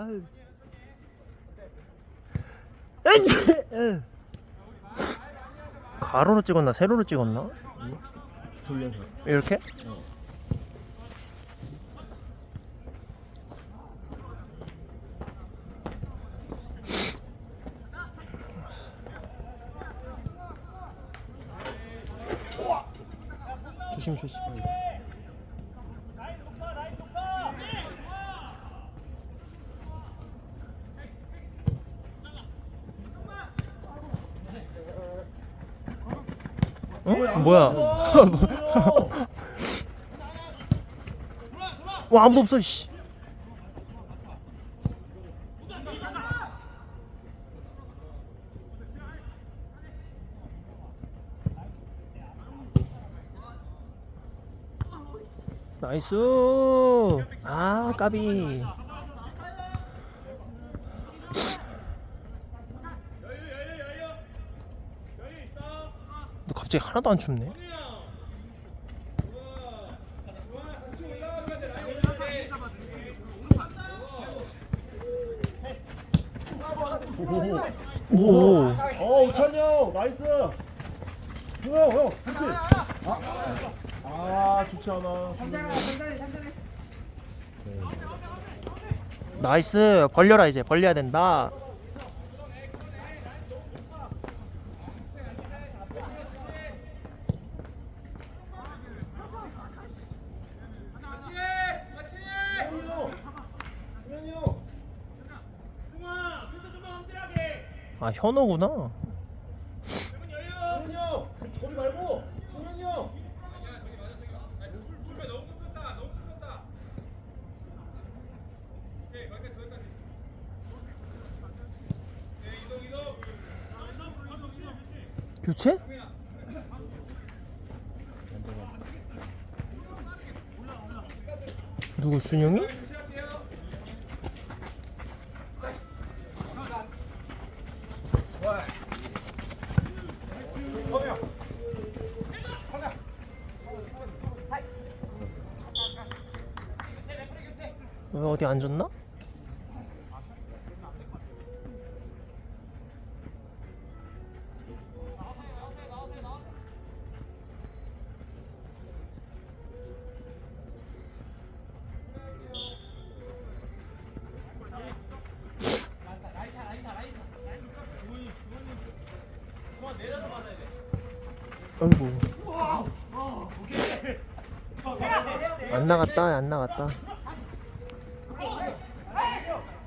아유. 에휴. 가로로 찍었나 세로로 찍었나? 돌려서. 이렇게? 조심 조심. 뭐야? 와 아무도 없어 씨. 나이스. 아 까비. 갑자기 하나도 안 춥네. 오. 어 우찬이 형 나이스 형형 그렇지 아, 아 좋지 않아 나이스. 벌려라 이제. 벌려야 된다. 승현이 형 승현이 형 아 현호구나. 교체? 누구 준영이? 왜 어디 안 줬나? 나갔다 안 나갔다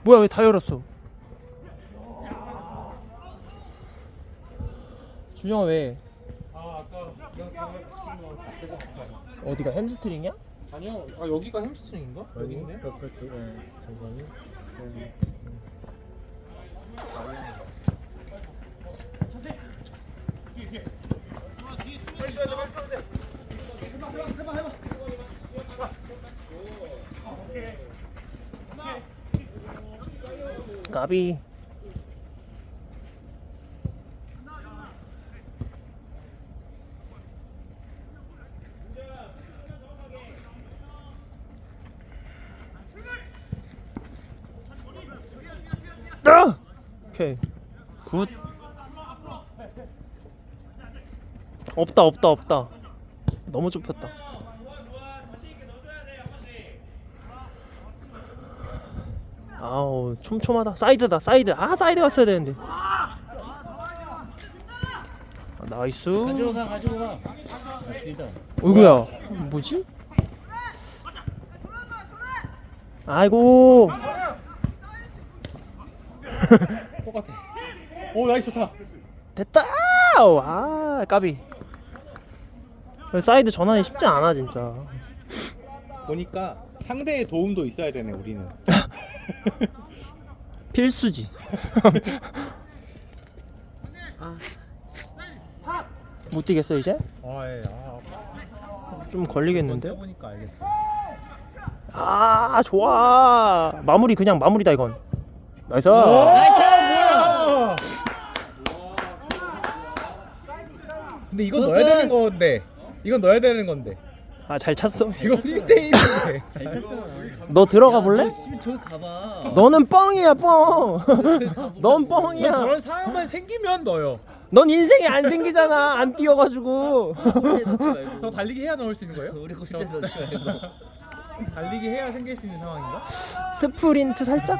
뭐야 왜 다 열었어 준영아 왜 아 아까. 어디가 햄스트링이야? 아니요. 아 여기가 햄스트링인가? 여기인데? 그렇죠 예 잠깐만요 까비. 아! 오케이. 굿. 없다 없다 없다. 너무 좁혔다 아우 촘촘하다 사이드다 사이드 아 사이드 갔어야 되는데 아, 나이스 가지고 가 가지고 가. 아. 어이구야 뭐지? 아이고 똑같아. 오 나이스 좋다. 됐다 아 까비 사이드 전환이 쉽지 않아 진짜 보니까 상대의 도움도 있어야 되네 우리는. 필수지 못 뛰겠어 이제? 아 예. 아. 좀 걸리겠는데? 보니까 알겠어. 아 좋아 마무리 그냥 마무리다 이건 나이스 나이스. 근데 이건 넣어야 되는 건데. 이건 넣어야 되는 건데. 아 잘 찼어 이거 1대1인데. 잘 찼잖아. 너 들어가 야, 볼래? 저기 가봐. 너는 뻥이야 뻥 넌 뻥이야 저런 상황만 생기면 넣어요. 넌 인생에 안 생기잖아 안 뛰어가지고 골대 넣지 말고. 저 달리기 해야 넣을 수 있는 거예요? 우리 골대 넣지 말고. 달리기 해야 생길 수 있는 상황인가? 스프린트 살짝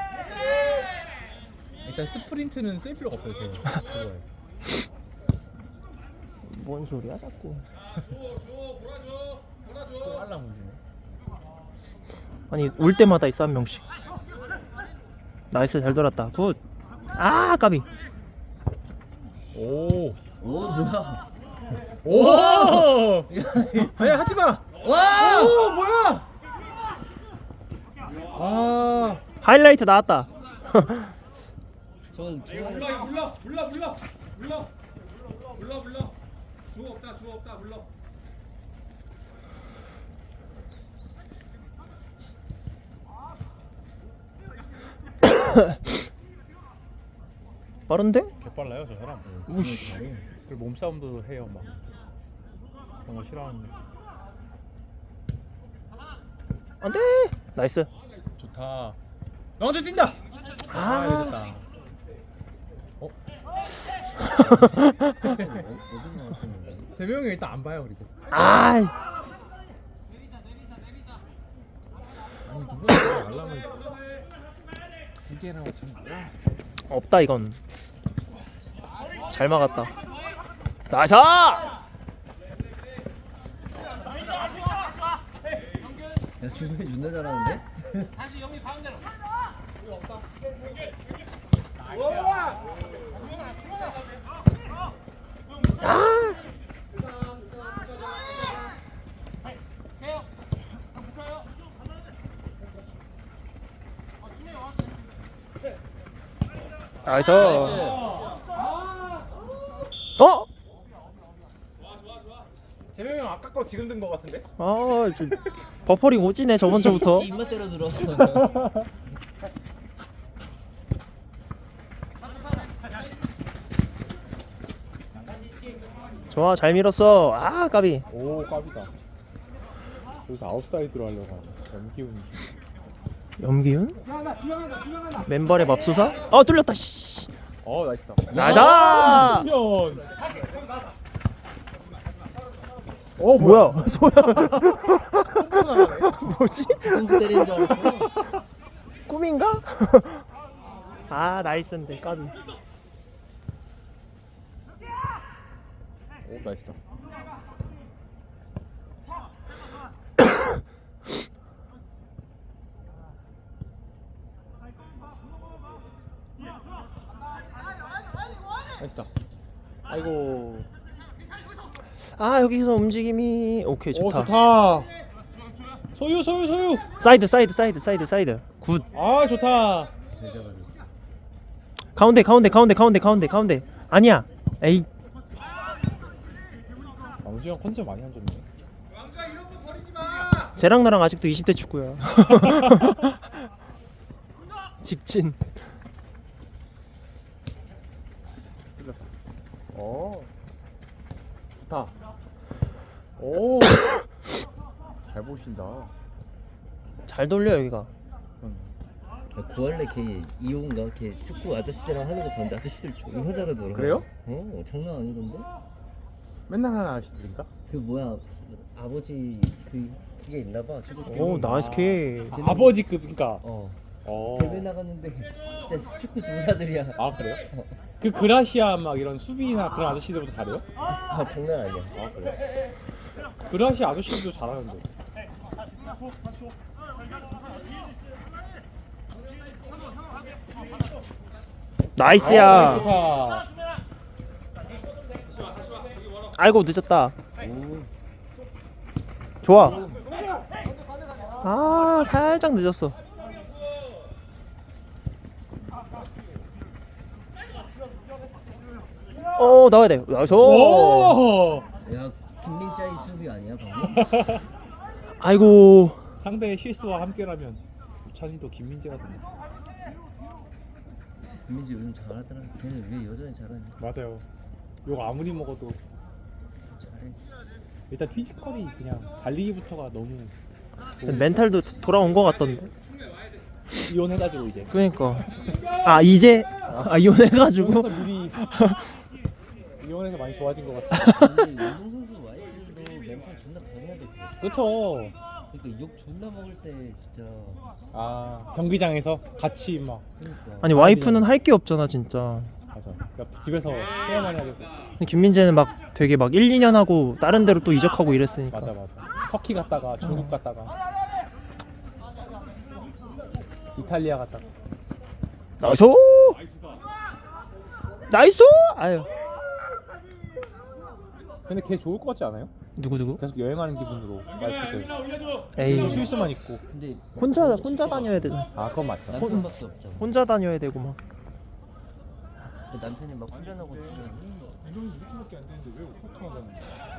일단 스프린트는 쓸 필요가 없어요, 제가. 뭔 소리야 자꾸. 아니 울 때마다 있어 한 명씩 나이스 잘 돌았다 굿아 까비 오. 오 뭐야? 오! 아니 하지 마. 와! 오 뭐야? 아. 하이라이트 나왔다 저건 두 몰라 몰라 몰라 몰라 몰라 몰라 몰라 주어 없다 주어 없다 몰라 빠른데? 개빨라요 저 사람. 우씨 그리고 몸싸움도 해요 막. 그런 거 싫어하는데. 안돼 나이스 좋다. 나 먼저 뛴다. 아, 아. 이겼다. 어? 대명이 일단 안 봐요 그리고. 아이 아니 누가 알람을 두 개나 맞춘 거야? 없다 이건. 잘 막았다. 나이스! 야 준성이 존나 잘하는데? 나 나이스. 어? 대명이 형 아까 거 지금 든 거 같은데? 아 지금 버퍼링 오지네 저번 주부터 지 입맛 대로 들어. 좋아 잘 밀었어 아 까비 오 깝이다. 여기서 아웃사이드로 하려고 하네. 염기훈. 염기훈? 맨발의 맙소사? 아 뚫렸다 씨 어 나이스다. 나이스 년. 어 뭐야 소야 뭐지? 공수 때리는 줄 알았어. 꿈인가? 아 나이스인데 까비 오 나이스다. 나이스다. 아이고. 아 여기서 움직임이 오케이 좋다, 오 좋다. 소유 소유 소유. 사이드 사이드 사이드 사이드 사이드 굿 아 좋다. 가운데 가운데 가운데 가운데 가운데 가운데 아니야 에이 왕주 형 컨셉 많이 안 좋네. 쟤랑 나랑 아직도 20대 축구야 직진 끌렸다. 오. 좋다. 오. 잘 보신다. 잘 돌려 여기가 고할래 걔 이호인가? 걔 축구 아저씨들이랑 하는 거 봤는데 아저씨들 존나 잘하더라. 그래요? 어 장난 아니던데? 맨날 하는 아저씨들인가? 그 뭐야 아버지 그 그게 있나봐 축구팀. 오 나이스 킥 아, 아버지급 그러니까. 어. 어. 대회 나갔는데 진짜 축구 도사들이야. 아 그래요? 그 그라시아 막 이런 수비나 그런 아저씨들보다 잘해요? 아 장난 아니야. 아 그래? 그라시아 아저씨들도 잘하는데. 나이스야 아, 좋다. 아이고 늦었다 좋아 아 살짝 늦었어 어 나와야 돼 나이스 오! 야 김민자의 수비 아니야 방금? 아이고 상대의 실수와 함께라면 우찬이도 김민재가 됐네. 김민지 요즘 잘하더라. 걔는 왜 여전히 잘하냐? 맞아요. 욕 아무리 먹어도 잘해. 일단 피지컬이 그냥 달리기부터가 너무 멘탈도 돌아온 것 같던데. 이혼해가지고 이제 그러니까 아 이제 아 이혼해가지고 그래서 미리 이혼해서 많이 좋아진 것 같아. 근데 선수 와이프도 멘탈 존나 강해야 될것 같아. 그렇죠. 그러니까 욕 존나 먹을 때 진짜 아 경기장에서 같이 막 그러니까 아니 와이프는 할 게 없잖아 진짜. 맞아. 그러니까 집에서 해야 되고. 김민재는 막 되게 막 1, 2년 하고 다른 데로 또 이적하고 이랬으니까. 맞아 맞아. 터키 갔다가 중국 갔다가 이탈리아 갔다가. 나이스! 나이스! 아유 근데 걔 좋을 것 같지 않아요? 누구 누구? 계속 여행하는 기분으로 와이프들. 에이 계속 스위스만 있고. 근데 혼자 혼자 다녀야 되잖아. 아 그건 맞다. 남편밖에 없잖아. 혼자 다녀야 되고 막. 남편이 막 훈련하고 치면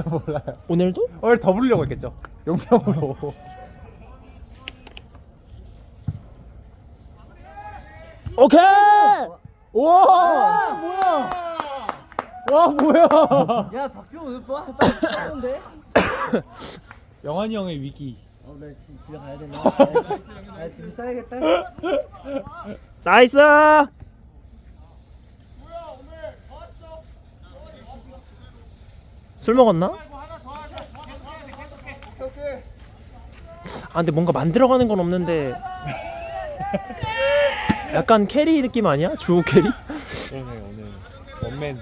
몰라요. 오늘도? 오늘 더 부르려고 했겠죠. 용병으로. 오케이! 와 뭐야? 와 뭐야? 야 오늘 뭐 빨리 하는데? 영환이 형의 위기. 어나 집에 가야 되나? 아 지금 싸야겠다. 나이스! 술 먹었나? 아 근데 뭔가 만들어가는 건 없는데 약간 캐리 느낌 아니야? 주호 캐리? 그러네 오늘 원맨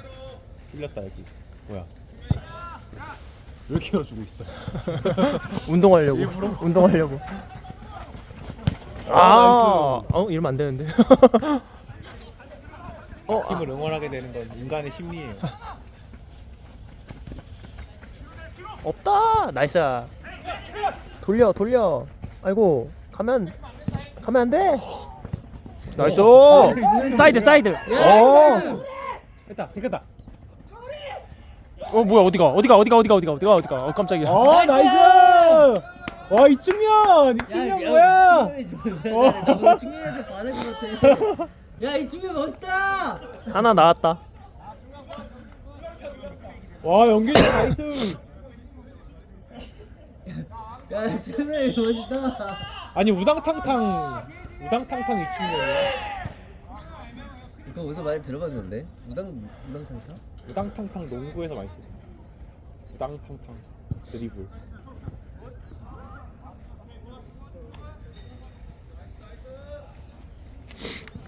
풀렸다 여기. 뭐야? 왜 이렇게 열어주고 있어? 운동하려고? 운동하려고 아, 아, 어 이러면 안 되는데 어, 팀을 응원하게 되는 건 인간의 심리예요. 없다 나이스 돌려 돌려 아이고 가면 가면 안 돼 나이스 사이드 사이드 어. 됐다, 됐다. 어 뭐야 어디가 어디가 어디가 어디가 어디가 어디가 어디가 어 깜짝이야 어 나이스! 와 이쯤면 이쯤면 뭐야? 오늘 충분히한테 반할 것 같아. 야이 충분 멋있다. 하나 나왔다 와 연결이 나이스. 야 충분히 멋있다. 아니 우당탕탕 우당탕탕 이쯤면이야. 그거 어디서 많이 들어봤는데? 무당 무당탕탕? 우당탕탕 농구에서 많이 써. 우당탕탕 드리블.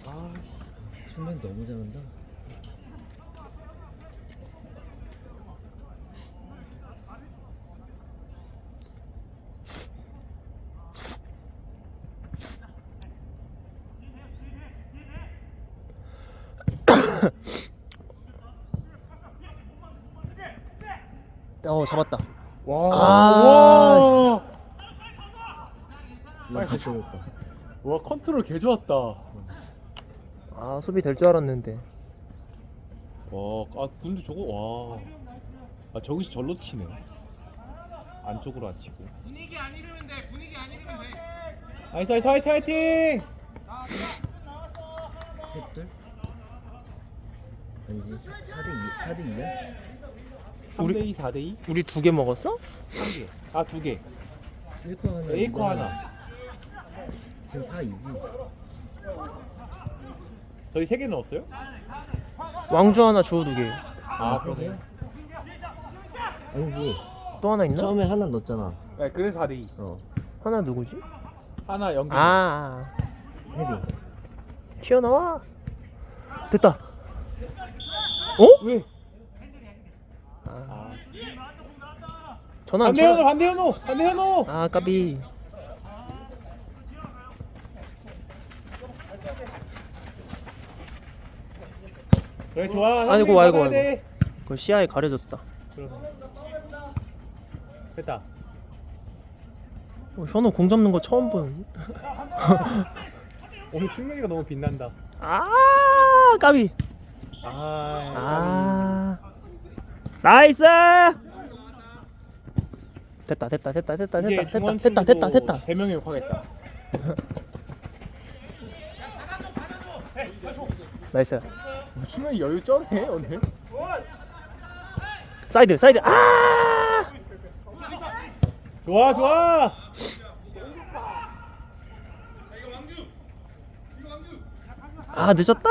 아, 충분 너무 잘한다. 어 잡았다 와, 아, 와, 다시 해볼까? 와 컨트롤 개 좋았다. 아 수비 될 줄 알았는데 와, 아 근데 저거 와, 아 저기서 절로 치네. 안쪽으로 안 치고. 분위기 안 잃으면 돼. 분위기 안 잃으면 돼. 나이스 나이스 화이팅 화이팅! 셋둘? 아니지 4대 2 4대 2야? 3대2 4대2? 우리 두 개 먹었어? 3개. 아, 두 개. 1코 하나 1코 이거 하나. 지금 4 2지 저희 세개 넣었어요? 왕주 하나 주호 두개또 아, 그러네. 아니지 하나 있나? 처음에 하나 넣었잖아 네, 그래서 4대2. 어 하나 누구지? 하나 연기. 아 헤비 튀어나와 됐다 어? 왜? 아, 아. 전화 반대 현우, 전화 반대 현우, 반대 현우. 아 까비 그래 좋아. 아이고, 아이고, 아이고. 돼. 그 시야에 가려졌다. 됐다. 어, 현우 공 잡는 거 처음 보는 오늘 충명이가 너무 빛난다. 아 까비 아. 아 나이스 됐다 됐다 됐다 됐다 이제 됐다 중원 됐다 됐다 됐다 됐다. 세 명이 욕하겠다. 나이스. 뭐 충명이 여유 쩌네 오늘. 사이드 사이드. 아! 좋아 좋아. 아 늦었다.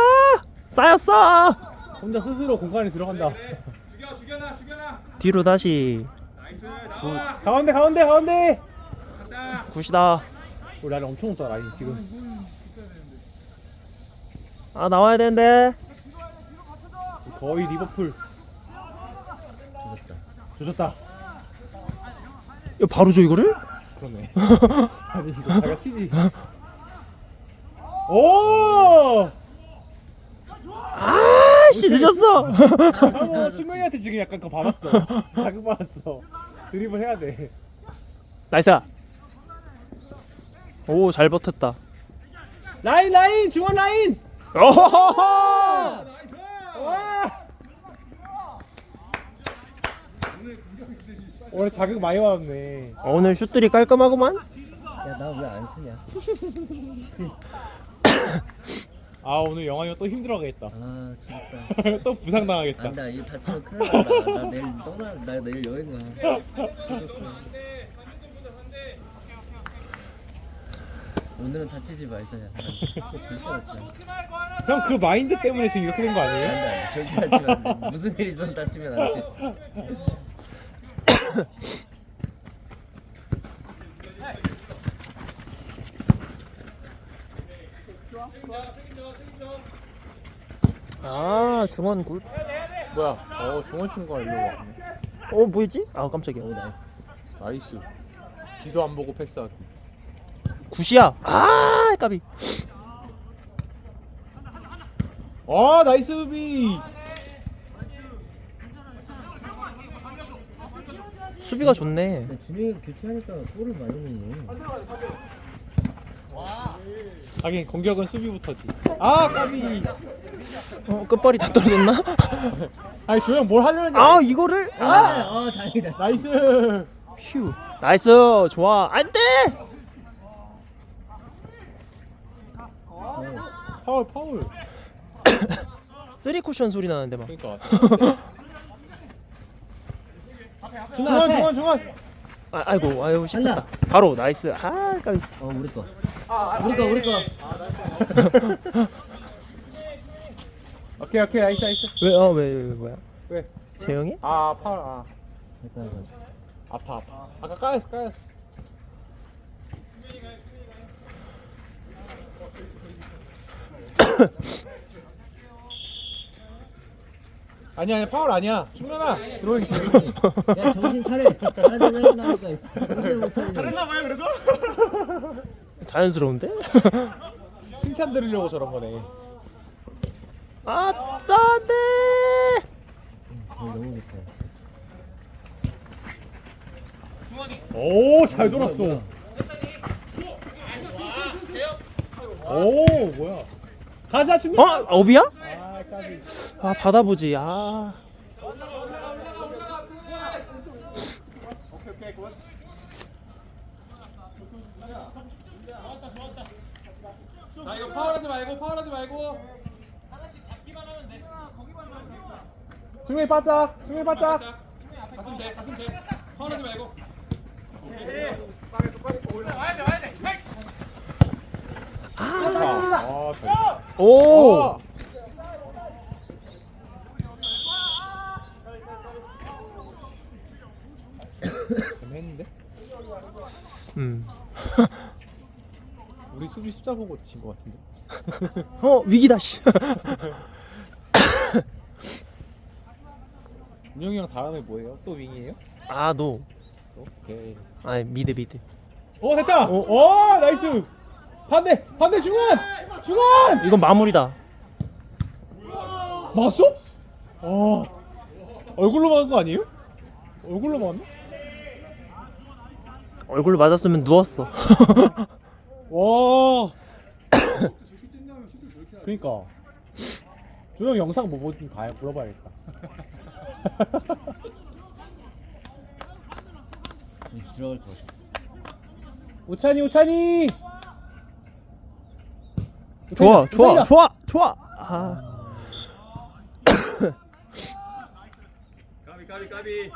쌓였어. 혼자 스스로 공간에 들어간다. 죽여 죽여놔 죽여놔. 뒤로 다시 가운데 가운데 가운데. 간다. 굿이다. 우리 라인 엄청 높다 라인 지금. 아 나와야 되는데. 거의 리버풀. 조졌다. 이거 바로 줘 이거를? 그러네. 아니 이거 자기가 치지. 오! 아씨 늦었어. 아 뭐 충명이한테 지금 약간 그거 받았어. 자극 받았어 드리블 해야 돼. 나이스. 오 잘 버텼다. 라인 라인! 중원 라인! 와! 오늘 자극 많이 받았네. 오늘 슛들이 깔끔하구만? 야 나 왜 안 쓰냐? 아 오늘 영환이 형또 힘들어가겠다 아 죽었다. 또 부상 당하겠다 안다 이거 다치면 큰일 난다. 나 내일 떠나 나 내일 여행 가. 오늘은 다치지 말자. 야. 절대 다치지 마. 형 그 마인드 때문에 지금 이렇게 된 거 아니에요? 안돼 안돼 절대 다치면 안 돼. 무슨 일 있어도 다치면 안 돼. 아 중원 굿. 뭐야? 어 중원 친구가 일로 왔네 어 뭐였지? 아 깜짝이야. 오 나이스. 나이스. 뒤도 안 보고 패스하기. 굿이야. 아 까비. 아 나이스 수비. 수비가 좋네. 근데 준영이가 교체하니까 골을 많이 넣네. 하긴 공격은 수비부터지. 아 까비 어 끝발이 다 떨어졌나? 아니 조용 뭘 하려는지 아 이거를? 아, 아 다행이다. 나이스. 휴. 나이스. 좋아. 안 돼! 파울 파울. 쓰리 쿠션 소리 나는데 막. 그러니까. 중원 중원 중원 아, 아이고 아이고 씹혔다 한다. 바로 나이스. 아 까비 어 우리 거. 우리 거 우리 거. 오케이 오케이 나이스 나이스 왜 어 왜 왜, 왜, 뭐야 왜? 재영이? 아 파울 아 됐다 이거. 아파 아파 아까 까였어 까였어 아니야 아니야 파울 아니야 충면아 들어오기 야 정신 차려. 잘하는 애 나니까 정신 못 차리네. 봐요 그래도 자연스러운데? 칭찬 들으려고 저런 거네 아 안돼 어, 너무 좋다. 오잘 돌았어 오 뭐야 가자 충면 어? 어비야? 아 까비 아 받아보지 아자 이거 파울하지 말고 파울하지 말고 충면 바짝 충면 바짝 자 가슴 돼 가슴 돼 파울하지 말고 아, 잘 오! 좀 했는데? 음. 우리 수비 숫자 보고 드신 것 같은데? 어 위기다 씨. 민영이 형 다음에 뭐예요? 또 윙이에요? 아 노. 오케이 아니 미드 미드. 오 됐다! 어? 오 나이스! 반대! 반대 중원! 중원! 이건 마무리다. 맞았어? 어 얼굴로 맞은 거 아니에요? 얼굴로 맞나? 얼굴 맞았으면 누웠어. 와 그니까 조용 영상 뭐좀 가요 물어봐야겠다 이제 들어갈 것 같아. 오찬이 오찬이 좋아 좋아. 좋아 좋아. 아 까비 까비 까비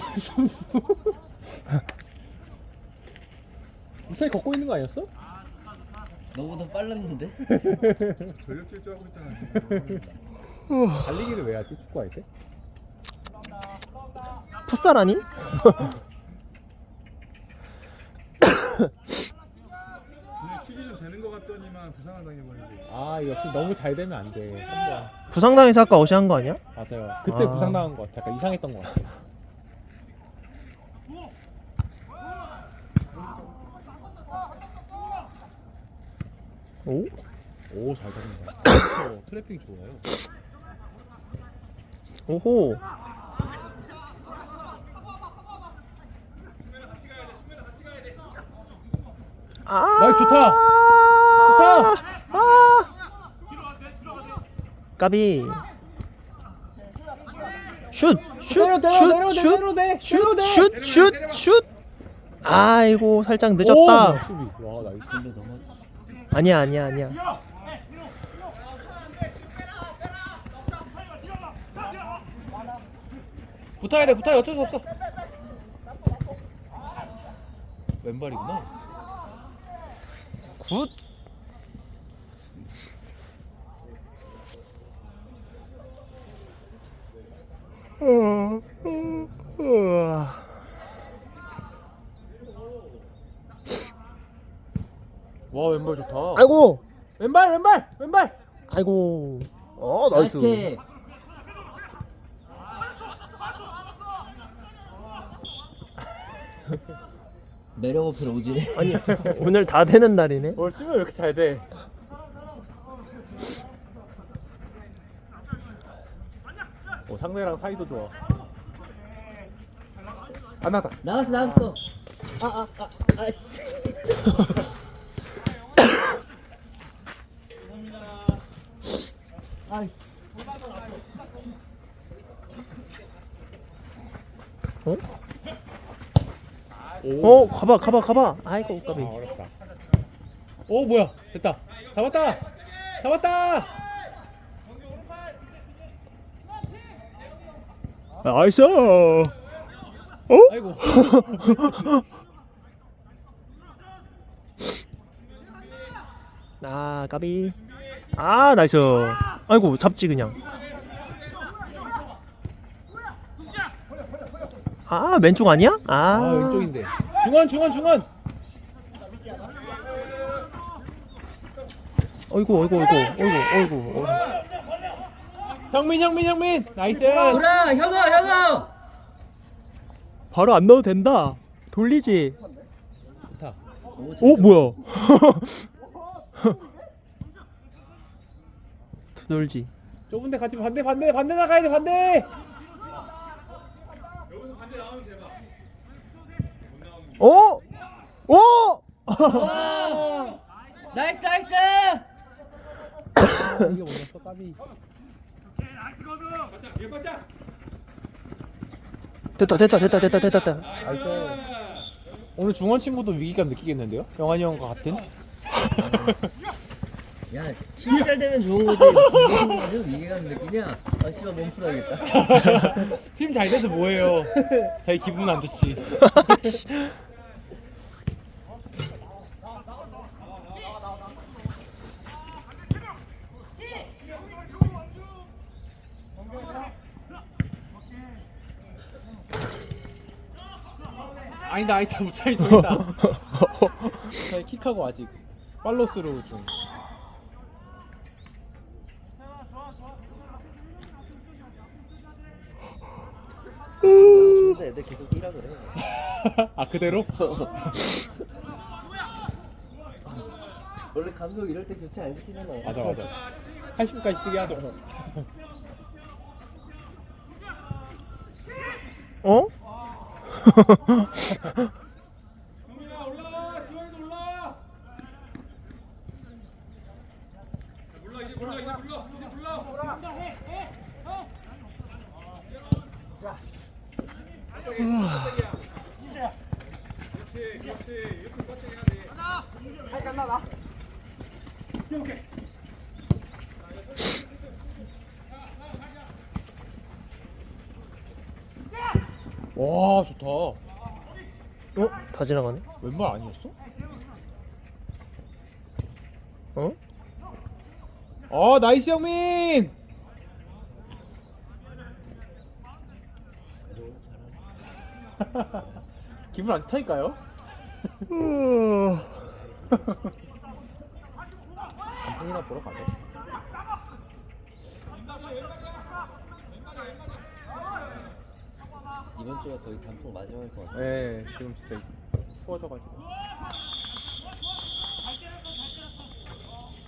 무사히 걷고 있는 거 아니었어? 너보다 빨랐는데? 전력 질주하고 있잖아 지금. 달리기를 왜 하지? 축구할 때? 풋살 아니? 킥이 좀 되는 것 같더니만 부상을 당해버리고. 아 역시 너무 잘 되면 안 돼. 한번 부상당해서 아까 어시한 거 아니야? 맞아요. 그때 아. 부상 당한 거 같아. 약간 이상했던 거 같아. 오? 오 잘 잡는다. 어, 트래핑 좋아요. 오호. 아. 나이스, 좋다. 좋다. 아. 까비. 슛, 슛, 때려, 때려, 슛, 때려, 슛, 때려, 슛, 때려. 슛, 슛, 슛. 아이고 살짝 오, 늦었다. 수비. 와 나이스. 근데 넘어. 아니야, 아니야, 아니야. 붙어야 돼, 붙어야 어쩔 수 없어. 왼발이구나. 굿. 어, 어, 우와. 와 왼발 좋다. 아이고, 왼발, 왼발, 왼발. 아이고. 어, 나이스. 나이스. 매력 어필 오지네. 아니 오늘 다 되는 날이네. 뭘 쓰면 왜 이렇게 잘 돼? 오 상대랑 사이도 좋아. 안 나다. 나갔어 나갔어. 아아아 아, 아씨. 아이씨. 어? 오. 어, 가봐, 가봐, 가봐. 아이고, 아 까비. 어렵다. 오 뭐야? 됐다. 잡았다. 잡았다. 나이스. 어? 아이고. 아, 까비. 아, 나이스. 아이고, 잡지 그냥. 아, 왼쪽 아니야? 아, 아 왼쪽인데. 중원 중원 중원. 어이구, 어이구, 어이구, 어이구, 어이구. 어이구. 형민 형민 형민. 나이스. 돌아 형아 형아. 바로 안 넣어도 된다. 돌리지. 좋다. 오, 뭐야? 돌지. 좁은데 마. 반대 반대 반대 나가야 돼 반대. 여기서 반대 나오면 대박. 어? 오! 와. 나이스 나이스. 아, 이게 뭐였어 까비. 됐다, 됐다, 됐다, 됐다, 됐다, 됐다. 나이스. 오늘 중원 친구도 위기감 느끼겠는데요? 영환이 형과 같은? 야 팀이 잘 되면 좋은 거지. 무슨 위기감 느끼냐? 아 씨발 몸 풀어야겠다. 팀 잘 돼서 뭐해요? 자기 기분 안 좋지. 아니다 아니다 무차이 좀 있다. 무차이 킥하고 아직 팔로스로 좀. 근데 애들 계속 뛰라 그래. 아 그대로? 원래 감독 이럴 때 교체 안 시키잖아. 맞아 맞아. 80분까지 뛰게 하죠. 어? 형민아 올라와. 지원이도 올라와. 몰라 이제 몰라 이제 몰라 이제 몰라. 그렇지 그렇지 이렇게 뻗치게 해야 돼. 와 좋다. 어? 다 지나가네? 왼발 아니었어? 어? 어 나이스 영민. 기분 안 좋다니까요? 한편이나 보러 가자. 이번 주가 거의 단풍 마지막일 것 같아. 네 지금 진짜 추워져가지고.